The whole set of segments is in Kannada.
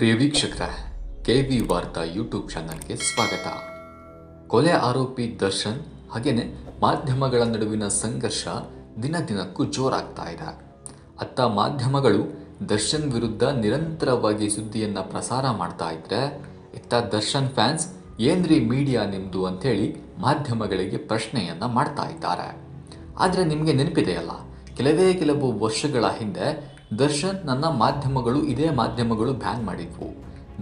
ಪ್ರಿಯ ವೀಕ್ಷಕರ ಕೆ ವಿ ವಾರ್ತಾ ಯೂಟ್ಯೂಬ್ ಚಾನಲ್ಗೆ ಸ್ವಾಗತ. ಕೊಲೆ ಆರೋಪಿ ದರ್ಶನ್ ಹಾಗೆಯೇ ಮಾಧ್ಯಮಗಳ ನಡುವಿನ ಸಂಘರ್ಷ ದಿನ ದಿನಕ್ಕೂ ಜೋರಾಗ್ತಾ ಇದೆ. ಅತ್ತ ಮಾಧ್ಯಮಗಳು ದರ್ಶನ್ ವಿರುದ್ಧ ನಿರಂತರವಾಗಿ ಸುದ್ದಿಯನ್ನು ಪ್ರಸಾರ ಮಾಡ್ತಾ ಇದ್ರೆ, ಇತ್ತ ದರ್ಶನ್ ಫ್ಯಾನ್ಸ್ ಏನ್ರಿ ಮೀಡಿಯಾ ನಿಮ್ಮದು ಅಂಥೇಳಿ ಮಾಧ್ಯಮಗಳಿಗೆ ಪ್ರಶ್ನೆಯನ್ನು ಮಾಡ್ತಾ ಇದ್ದಾರೆ. ಆದರೆ ನಿಮಗೆ ನೆನಪಿದೆಯಲ್ಲ, ಕೆಲವೇ ಕೆಲವು ವರ್ಷಗಳ ಹಿಂದೆ ದರ್ಶನ್ ನನ್ನ ಮಾಧ್ಯಮಗಳು, ಇದೇ ಮಾಧ್ಯಮಗಳು ಬ್ಯಾನ್ ಮಾಡಿದ್ವು.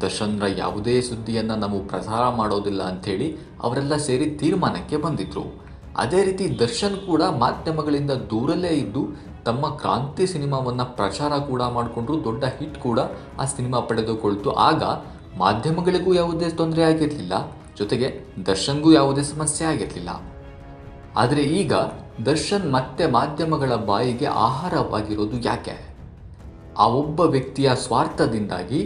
ದರ್ಶನ್ರ ಯಾವುದೇ ಸುದ್ದಿಯನ್ನು ನಾವು ಪ್ರಸಾರ ಮಾಡೋದಿಲ್ಲ ಅಂಥೇಳಿ ಅವರೆಲ್ಲ ಸೇರಿ ತೀರ್ಮಾನಕ್ಕೆ ಬಂದಿದ್ರು. ಅದೇ ರೀತಿ ದರ್ಶನ್ ಕೂಡ ಮಾಧ್ಯಮಗಳಿಂದ ದೂರಲ್ಲೇ ಇದ್ದು ತಮ್ಮ ಕ್ರಾಂತಿ ಸಿನಿಮಾವನ್ನು ಪ್ರಚಾರ ಕೂಡ ಮಾಡಿಕೊಂಡ್ರು, ದೊಡ್ಡ ಹಿಟ್ ಕೂಡ ಆ ಸಿನಿಮಾ ಪಡೆದುಕೊಳ್ತು. ಆಗ ಮಾಧ್ಯಮಗಳಿಗೂ ಯಾವುದೇ ತೊಂದರೆ ಆಗಿರಲಿಲ್ಲ, ಜೊತೆಗೆ ದರ್ಶನ್ಗೂ ಯಾವುದೇ ಸಮಸ್ಯೆ ಆಗಿರಲಿಲ್ಲ. ಆದರೆ ಈಗ ದರ್ಶನ್ ಮತ್ತೆ ಮಾಧ್ಯಮಗಳ ಬಾಯಿಗೆ ಆಹಾರವಾಗಿರೋದು ಯಾಕೆ? ಆ ಒಬ್ಬ ವ್ಯಕ್ತಿಯ ಸ್ವಾರ್ಥದಿಂದಾಗಿ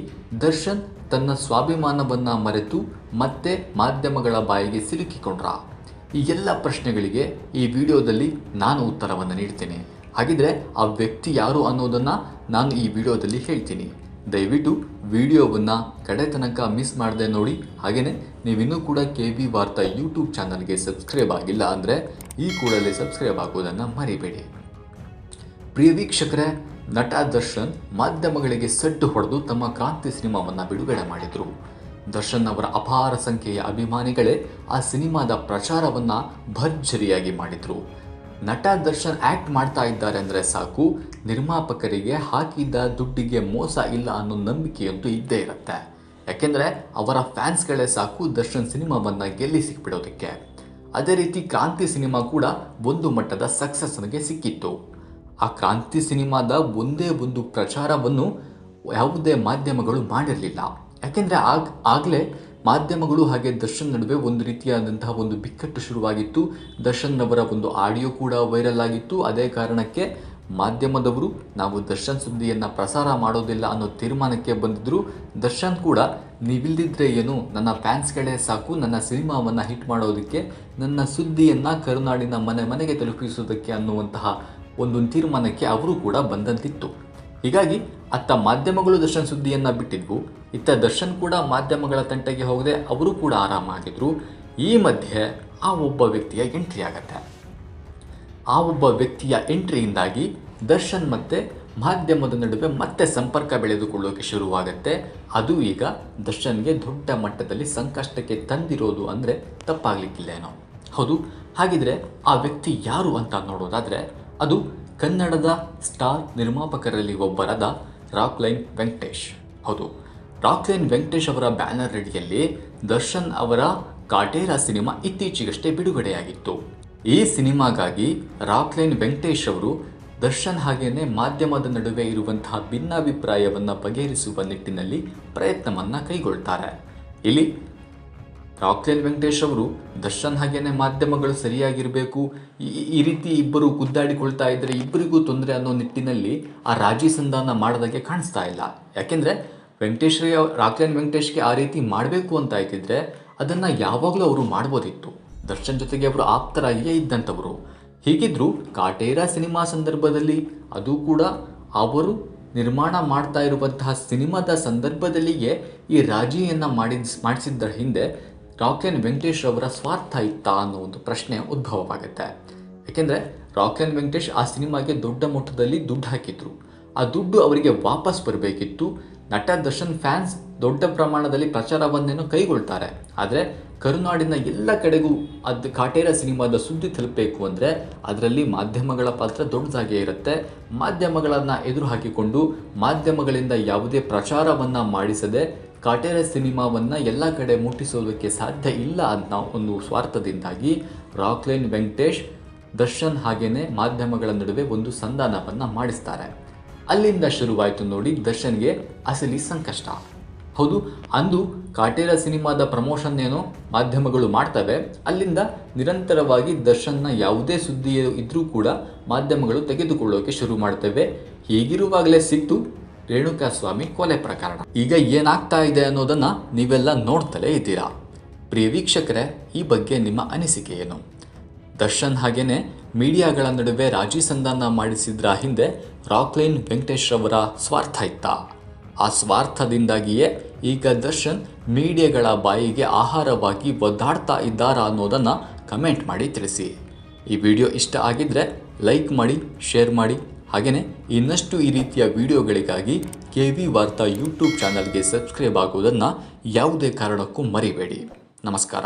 ದರ್ಶನ್ ತನ್ನ ಸ್ವಾಭಿಮಾನವನ್ನು ಮರೆತು ಮತ್ತೆ ಮಾಧ್ಯಮಗಳ ಬಾಯಿಗೆ ಸಿಲುಕಿಕೊಂಡ್ರ. ಈ ಎಲ್ಲ ಪ್ರಶ್ನೆಗಳಿಗೆ ಈ ವಿಡಿಯೋದಲ್ಲಿ ನಾನು ಉತ್ತರವನ್ನು ನೀಡ್ತೇನೆ. ಹಾಗಿದ್ರೆ ಆ ವ್ಯಕ್ತಿ ಯಾರು ಅನ್ನೋದನ್ನು ನಾನು ಈ ವಿಡಿಯೋದಲ್ಲಿ ಹೇಳ್ತೀನಿ. ದಯವಿಟ್ಟು ವಿಡಿಯೋವನ್ನು ಕಡೆ ತನಕ ಮಿಸ್ ಮಾಡದೆ ನೋಡಿ. ಹಾಗೆಯೇ ನೀವಿನ್ನೂ ಕೂಡ ಕೆ ಬಿ ವಾರ್ತಾ ಯೂಟ್ಯೂಬ್ ಚಾನಲ್ಗೆ ಸಬ್ಸ್ಕ್ರೈಬ್ ಆಗಿಲ್ಲ ಅಂದರೆ ಈ ಕೂಡಲೇ ಸಬ್ಸ್ಕ್ರೈಬ್ ಆಗೋದನ್ನು ಮರಿಬೇಡಿ. ಪ್ರಿಯ ವೀಕ್ಷಕರೇ ನಟ ದರ್ಶನ್ ಮಾಧ್ಯಮಗಳಿಗೆ ಸಡ್ಡು ಹೊಡೆದು ತಮ್ಮ ಕ್ರಾಂತಿ ಸಿನಿಮಾವನ್ನು ಬಿಡುಗಡೆ ಮಾಡಿದರು. ದರ್ಶನ್ ಅವರ ಅಪಾರ ಸಂಖ್ಯೆಯ ಅಭಿಮಾನಿಗಳೇ ಆ ಸಿನಿಮಾದ ಪ್ರಚಾರವನ್ನು ಭರ್ಜರಿಯಾಗಿ ಮಾಡಿದರು. ನಟ ದರ್ಶನ್ ಆ್ಯಕ್ಟ್ ಮಾಡ್ತಾ ಇದ್ದಾರೆ ಅಂದರೆ ಸಾಕು, ನಿರ್ಮಾಪಕರಿಗೆ ಹಾಕಿದ್ದ ದುಡ್ಡಿಗೆ ಮೋಸ ಇಲ್ಲ ಅನ್ನೋ ನಂಬಿಕೆಯಂತೂ ಇದ್ದೇ ಇರುತ್ತೆ. ಯಾಕೆಂದರೆ ಅವರ ಫ್ಯಾನ್ಸ್ಗಳೇ ಸಾಕು ದರ್ಶನ್ ಸಿನಿಮಾವನ್ನು ಗೆಲ್ಲಿಸಿಬಿಡೋದಕ್ಕೆ ಅದೇ ರೀತಿ ಕ್ರಾಂತಿ ಸಿನಿಮಾ ಕೂಡ ಒಂದು ಮಟ್ಟದ ಸಕ್ಸಸ್ನಿಗೆ ಸಿಕ್ಕಿತ್ತು. ಆ ಕ್ರಾಂತಿ ಸಿನಿಮಾದ ಒಂದೇ ಒಂದು ಪ್ರಚಾರವನ್ನು ಯಾವುದೇ ಮಾಧ್ಯಮಗಳು ಮಾಡಿರಲಿಲ್ಲ. ಯಾಕೆಂದರೆ ಆಗ, ಆಗಲೇ ಮಾಧ್ಯಮಗಳು ಹಾಗೆ ದರ್ಶನ್ ನಡುವೆ ಒಂದು ರೀತಿಯಾದಂತಹ ಒಂದು ಬಿಕ್ಕಟ್ಟು ಶುರುವಾಗಿತ್ತು. ದರ್ಶನ್ ಅವರ ಒಂದು ಆಡಿಯೋ ಕೂಡ ವೈರಲ್ ಆಗಿತ್ತು. ಅದೇ ಕಾರಣಕ್ಕೆ ಮಾಧ್ಯಮದವರು, ನಾವು ದರ್ಶನ್ ಸುದ್ದಿಯನ್ನು ಪ್ರಸಾರ ಮಾಡೋದಿಲ್ಲ ಅನ್ನೋ ತೀರ್ಮಾನಕ್ಕೆ ಬಂದಿದ್ದರು ದರ್ಶನ್ ಕೂಡ, ನೀವಿಲ್ದಿದ್ರೆ ಏನು, ನನ್ನ ಫ್ಯಾನ್ಸ್ಗಳೇ ಸಾಕು, ನನ್ನ ಸಿನಿಮಾವನ್ನು ಹಿಟ್ ಮಾಡೋದಕ್ಕೆ, ನನ್ನ ಸುದ್ದಿಯನ್ನು ಕರುನಾಡಿನ ಮನೆ ಮನೆಗೆ ತಲುಪಿಸೋದಕ್ಕೆ ಅನ್ನುವಂತಹ ಒಂದು ತೀರ್ಮಾನಕ್ಕೆ ಅವರು ಕೂಡ ಬಂದಂತಿತ್ತು. ಹೀಗಾಗಿ ಅತ್ತ ಮಾಧ್ಯಮಗಳು ದರ್ಶನ್ ಸುದ್ದಿಯನ್ನು ಬಿಟ್ಟಿದ್ವು, ಇತ್ತ ದರ್ಶನ್ ಕೂಡ ಮಾಧ್ಯಮಗಳ ತಂಟೆಗೆ ಹೋಗದೆ ಅವರು ಕೂಡ ಆರಾಮಾಗಿದ್ರು ಈ ಮಧ್ಯೆ ಆ ಒಬ್ಬ ವ್ಯಕ್ತಿಯ ಎಂಟ್ರಿ ಆಗತ್ತೆ ಆ ಒಬ್ಬ ವ್ಯಕ್ತಿಯ ಎಂಟ್ರಿಯಿಂದಾಗಿ ದರ್ಶನ್ ಮತ್ತೆ ಮಾಧ್ಯಮದ ನಡುವೆ ಮತ್ತೆ ಸಂಪರ್ಕ ಬೆಳೆದುಕೊಳ್ಳೋಕೆ ಶುರುವಾಗುತ್ತೆ. ಅದು ಈಗ ದರ್ಶನ್ಗೆ ದೊಡ್ಡ ಮಟ್ಟದಲ್ಲಿ ಸಂಕಷ್ಟಕ್ಕೆ ತಂದಿರೋದು ಅಂದರೆ ತಪ್ಪಾಗಲಿಕ್ಕಿಲ್ಲೇನೋ. ಹೌದು, ಹಾಗಿದ್ರೆ ಆ ವ್ಯಕ್ತಿ ಯಾರು ಅಂತ ನೋಡೋದಾದರೆ ಅದು ಕನ್ನಡದ ಸ್ಟಾರ್ ನಿರ್ಮಾಪಕರಲ್ಲಿ ಒಬ್ಬರಾದ ರಾಕ್ಲೈನ್ ವೆಂಕಟೇಶ್. ಹೌದು, ರಾಕ್ಲೈನ್ ವೆಂಕಟೇಶ್ ಅವರ ಬ್ಯಾನರ್ ಅಡಿಯಲ್ಲಿ ದರ್ಶನ್ ಅವರ ಕಾಟೇರ ಸಿನಿಮಾ ಇತ್ತೀಚೆಗಷ್ಟೇ ಬಿಡುಗಡೆಯಾಗಿತ್ತು. ಈ ಸಿನಿಮಾಗಾಗಿ ರಾಕ್ಲೈನ್ ವೆಂಕಟೇಶ್ ಅವರು ದರ್ಶನ್ ಹಾಗೆಯೇ ಮಾಧ್ಯಮದ ನಡುವೆ ಇರುವಂತಹ ಭಿನ್ನಾಭಿಪ್ರಾಯವನ್ನು ಬಗೆಹರಿಸುವ ನಿಟ್ಟಿನಲ್ಲಿ ಪ್ರಯತ್ನವನ್ನು ಕೈಗೊಳ್ತಾರೆ. ಇಲ್ಲಿ ರಾಕ್ಲೈನ್ ವೆಂಕಟೇಶ್ ಅವರು, ದರ್ಶನ್ ಹಾಗೇನೆ ಮಾಧ್ಯಮಗಳು ಸರಿಯಾಗಿರಬೇಕು, ಈ- ರೀತಿ ಇಬ್ಬರು ಗುದ್ದಾಡಿಕೊಳ್ತಾ ಇದ್ದರೆ ಇಬ್ಬರಿಗೂ ತೊಂದರೆ ಅನ್ನೋ ನಿಟ್ಟಿನಲ್ಲಿ ಆ ರಾಜಿ ಸಂಧಾನ ಮಾಡಿದಾಗೆ ಕಾಣಿಸ್ತಾ ಇಲ್ಲ. ಯಾಕೆಂದರೆ ವೆಂಕಟೇಶ್ಗೆ ರಾಕ್ಲೈನ್ ವೆಂಕಟೇಶ್ಗೆ ಆ ರೀತಿ ಮಾಡಬೇಕು ಅಂತ ಆಯ್ತಿದ್ರೆ ಅದನ್ನು ಯಾವಾಗಲೂ ಅವರು ಮಾಡ್ಬೋದಿತ್ತು. ದರ್ಶನ್ ಜೊತೆಗೆ ಅವರು ಆಪ್ತರಾಗಿಯೇ ಇದ್ದಂಥವರು. ಹೀಗಿದ್ರು ಕಾಟೇರ ಸಿನಿಮಾ ಸಂದರ್ಭದಲ್ಲಿ ಅದು ಕೂಡ ಅವರು ನಿರ್ಮಾಣ ಮಾಡ್ತಾ ಇರುವಂತಹ ಸಿನಿಮಾದ ಸಂದರ್ಭದಲ್ಲಿಯೇ ಈ ರಾಜಿಯನ್ನು ಮಾಡಿದ ಮಾಡಿಸಿದ್ದರ ಹಿಂದೆ ರಾಕ್ಲೈನ್ ವೆಂಕಟೇಶ್ ಅವರ ಸ್ವಾರ್ಥ ಇತ್ತ ಅನ್ನೋ ಒಂದು ಪ್ರಶ್ನೆ ಉದ್ಭವವಾಗುತ್ತೆ. ಯಾಕೆಂದರೆ ಎನ್ ವೆಂಕಟೇಶ್ ಆ ಸಿನಿಮಾಗೆ ದೊಡ್ಡ ಮಟ್ಟದಲ್ಲಿ ದುಡ್ಡು ಹಾಕಿದ್ರು. ಆ ದುಡ್ಡು ಅವರಿಗೆ ವಾಪಸ್ ಬರಬೇಕಿತ್ತು. ನಟ ದರ್ಶನ್ ಫ್ಯಾನ್ಸ್ ದೊಡ್ಡ ಪ್ರಮಾಣದಲ್ಲಿ ಪ್ರಚಾರವನ್ನೇನೋ ಕೈಗೊಳ್ತಾರೆ. ಆದರೆ ಕರುನಾಡಿನ ಎಲ್ಲ ಕಡೆಗೂ ಅದು ಕಾಟೇರ ಸಿನಿಮಾದ ಸುದ್ದಿ ತಲುಪಬೇಕು ಅಂದರೆ ಅದರಲ್ಲಿ ಮಾಧ್ಯಮಗಳ ಪಾತ್ರ ದೊಡ್ಡದಾಗೇ ಇರುತ್ತೆ. ಮಾಧ್ಯಮಗಳನ್ನು ಎದುರು ಹಾಕಿಕೊಂಡು ಮಾಧ್ಯಮಗಳಿಂದ ಯಾವುದೇ ಪ್ರಚಾರವನ್ನು ಮಾಡಿಸದೆ ಕಾಟೇರ ಸಿನಿಮಾವನ್ನು ಎಲ್ಲ ಕಡೆ ಮುಟ್ಟಿಸೋದಕ್ಕೆ ಸಾಧ್ಯ ಇಲ್ಲ ಅಂತ ಒಂದು ಸ್ವಾರ್ಥದಿಂದಾಗಿ ರಾಕ್ಲೈನ್ ವೆಂಕಟೇಶ್ ದರ್ಶನ್ ಹಾಗೇನೆ ಮಾಧ್ಯಮಗಳ ನಡುವೆ ಒಂದು ಸಂಧಾನವನ್ನು ಮಾಡಿಸ್ತಾರೆ. ಅಲ್ಲಿಂದ ಶುರುವಾಯಿತು ನೋಡಿ ದರ್ಶನ್ಗೆ ಅಸಲಿ ಸಂಕಷ್ಟ. ಹೌದು, ಅಂದು ಕಾಟೇರ ಸಿನಿಮಾದ ಪ್ರಮೋಷನ್ ಏನೋ ಮಾಧ್ಯಮಗಳು ಮಾಡ್ತವೆ. ಅಲ್ಲಿಂದ ನಿರಂತರವಾಗಿ ದರ್ಶನ್ನ ಯಾವುದೇ ಸುದ್ದಿ ಇದ್ರೂ ಕೂಡ ಮಾಧ್ಯಮಗಳು ತೆಗೆದುಕೊಳ್ಳೋಕೆ ಶುರು ಮಾಡ್ತವೆ. ಹೀಗಿರುವಾಗಲೇ ಸಿಕ್ತು ರೇಣುಕಾಸ್ವಾಮಿ ಕೊಲೆ ಪ್ರಕರಣ. ಈಗ ಏನಾಗ್ತಾ ಇದೆ ಅನ್ನೋದನ್ನ ನೀವೆಲ್ಲ ನೋಡ್ತಲೇ ಇದ್ದೀರಾ? ಪ್ರಿಯ ವೀಕ್ಷಕರೇ, ಈ ಬಗ್ಗೆ ನಿಮ್ಮ ಅನಿಸಿಕೆ ಏನು? ದರ್ಶನ್ ಹಾಗೇನೆ ಮೀಡಿಯಾಗಳ ನಡುವೆ ರಾಜಿ ಸಂಧಾನ ಮಾಡಿಸಿದ್ರ ಹಿಂದೆ ರಾಕ್ಲೈನ್ ವೆಂಕಟೇಶ್ ರವರ ಸ್ವಾರ್ಥ ಇತ್ತ. ಆ ಸ್ವಾರ್ಥದಿಂದಾಗಿಯೇ ಈಗ ದರ್ಶನ್ ಮೀಡಿಯಾಗಳ ಬಾಯಿಗೆ ಆಹಾರವಾಗಿ ಒದ್ದಾಡ್ತಾ ಇದ್ದಾರಾ ಅನ್ನೋದನ್ನು ಕಮೆಂಟ್ ಮಾಡಿ ತಿಳಿಸಿ. ಈ ವಿಡಿಯೋ ಇಷ್ಟ ಆಗಿದ್ದರೆ ಲೈಕ್ ಮಾಡಿ, ಶೇರ್ ಮಾಡಿ ಹಾಗೆಯೇ ಇನ್ನಷ್ಟು ಈ ರೀತಿಯ ವಿಡಿಯೋಗಳಿಗಾಗಿ ಕೆ ವಿ ವಾರ್ತಾ ಯೂಟ್ಯೂಬ್ ಚಾನಲ್ಗೆ ಸಬ್ಸ್ಕ್ರೈಬ್ ಆಗುವುದನ್ನು ಯಾವುದೇ ಕಾರಣಕ್ಕೂ ಮರಿಬೇಡಿ. ನಮಸ್ಕಾರ.